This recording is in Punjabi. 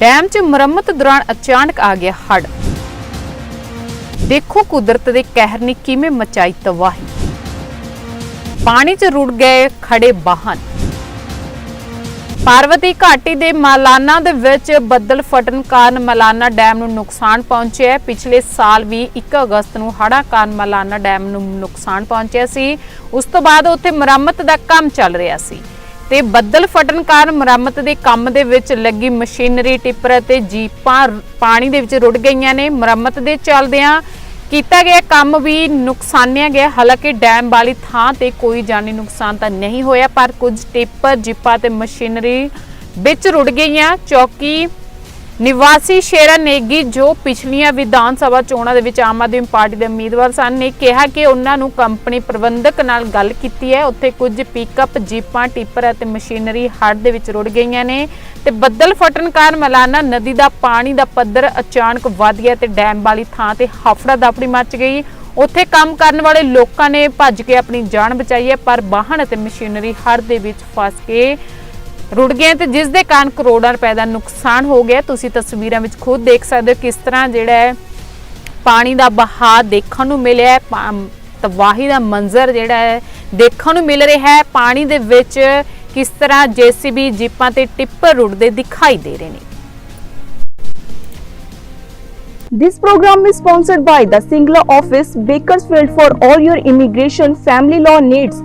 ਡੈਮ 'ਚ ਮੁਰੰਮਤ ਦੌਰਾਨ ਅਚਾਨਕ ਆ ਗਿਆ ਹੜ੍ਹ। ਦੇਖੋ ਕੁਦਰਤ ਦੇ ਕਹਿਰ ਨੇ ਕਿਵੇਂ ਮਚਾਈ ਤਬਾਹੀ। ਪਾਣੀ 'ਚ ਰੁੜ ਗਏ ਖੜੇ ਵਾਹਨ। ਪਾਰਵਤੀ ਘਾਟੀ ਦੇ ਮਾਲਾਨਾ ਦੇ ਵਿੱਚ ਬੱਦਲ ਫਟਣ ਕਾਰਨ ਮਾਲਾਨਾ ਡੈਮ ਨੂੰ ਨੁਕਸਾਨ ਪਹੁੰਚਿਆ ਪਿਛਲੇ ਸਾਲ ਵੀ 1 ਅਗਸਤ ਨੂੰ ਹੜ੍ਹਾਂ ਕਾਰਨ ਮਾਲਾਨਾ ਡੈਮ ਨੂੰ ਨੁਕਸਾਨ ਪਹੁੰਚਿਆ ਸੀ। ਉਸ ਤੋਂ ਬਾਅਦ ਉੱਥੇ ਮੁਰੰਮਤ ਦਾ ਕੰਮ ਚੱਲ ਰਿਹਾ ਸੀ। ਤੇ ਬੱਦਲ ਫਟਣ ਕਾਰਨ ਮੁਰੰਮਤ ਦੇ ਕੰਮ ਦੇ ਵਿੱਚ ਲੱਗੀ ਮਸ਼ੀਨਰੀ, ਟਿੱਪਰ ਅਤੇ ਜੀਪਾਂ ਪਾਣੀ ਦੇ ਵਿੱਚ ਰੁੜ ਗਈਆਂ ਨੇ। ਮੁਰੰਮਤ ਦੇ ਚੱਲਦਿਆਂ ਕੀਤਾ ਗਿਆ ਕੰਮ ਵੀ ਨੁਕਸਾਨਿਆ ਗਿਆ। ਹਾਲਾਂਕਿ ਡੈਮ ਵਾਲੀ ਥਾਂ ਤੇ ਕੋਈ ਜਾਨੀ ਨੁਕਸਾਨ ਤਾਂ ਨਹੀਂ ਹੋਇਆ, ਪਰ ਕੁਝ ਟਿੱਪਰ, ਜਿੱਪਾਂ ਤੇ ਮਸ਼ੀਨਰੀ ਵਿੱਚ ਰੁੜ ਗਈਆਂ। ਚੌਕੀ ਨਿਵਾਸੀ ਸ਼ੇਰਾ ਨੇਗੀ ਜੋ ਪਿਛਲੀਆਂ ਵਿਧਾਨ ਸਭਾ ਚੋਣਾਂ ਦੇ ਵਿੱਚ ਆਮ ਆਦਮੀ ਪਾਰਟੀ ਦੇ ਉਮੀਦਵਾਰ ਸਨ, ਨੇ ਕਿਹਾ ਕਿ ਉਹਨਾਂ ਨੂੰ ਕੰਪਨੀ ਪ੍ਰਬੰਧਕ ਨਾਲ ਗੱਲ ਕੀਤੀ ਹੈ। ਉੱਥੇ ਕੁਝ ਪਿਕਅਪ ਜੀਪਾਂ, ਟਿੱਪਰ ਅਤੇ ਮਸ਼ੀਨਰੀ ਹੜ੍ਹ ਦੇ ਵਿੱਚ ਰੁੜ ਗਈਆਂ ਨੇ ਤੇ ਬੱਦਲ ਫਟਣ ਕਾਰਨ ਮਲਾਨਾ ਨਦੀ ਦਾ ਪਾਣੀ ਦਾ ਪੱਧਰ ਅਚਾਨਕ ਵਧ ਗਿਆ ਤੇ ਡੈਮ ਵਾਲੀ ਥਾਂ ਤੇ ਹਫੜਾ ਦਫੜੀ ਮਚ ਗਈ। ਉੱਥੇ ਕੰਮ ਕਰਨ ਵਾਲੇ ਲੋਕਾਂ ਨੇ ਭੱਜ ਕੇ ਆਪਣੀ ਜਾਨ ਬਚਾਈ ਹੈ, ਪਰ ਵਾਹਨ ਅਤੇ ਮਸ਼ੀਨਰੀ ਹੜ੍ਹ ਦੇ ਵਿੱਚ ਫਸ ਕੇ ਰੁੜ ਗਏ ਤੇ ਜਿਸ ਦੇ ਕਾਰਨ ਕਰੋੜਾਂ ਰੁਪਏ ਦਾ ਨੁਕਸਾਨ ਹੋ ਗਿਆ। ਤੁਸੀਂ ਤਸਵੀਰਾਂ ਵਿੱਚ ਖੁਦ ਦੇਖ ਸਕਦੇ ਹੋ ਕਿਸ ਤਰ੍ਹਾਂ ਜਿਹੜਾ ਹੈ ਪਾਣੀ ਦਾ ਬਹਾਅ ਦੇਖਣ ਨੂੰ ਮਿਲਿਆ ਹੈ। ਪਾ- ਤਬਾਹੀ ਦਾ ਮੰਜ਼ਰ ਜਿਹੜਾ ਹੈ ਦੇਖਣ ਨੂੰ ਮਿਲ ਰਿਹਾ ਹੈ। ਪਾਣੀ ਦੇ ਵਿੱਚ ਕਿਸ ਤਰ੍ਹਾਂ ਜੀਸੀਬੀ ਜੀਪਾਂ ਤੇ ਟਿੱਪਰ ਰੁੜਦੇ ਦਿਖਾਈ ਦੇ ਰਹੇ ਨੇ। This program is sponsored by the Singla Office, Bakersfield for all your immigration family law needs.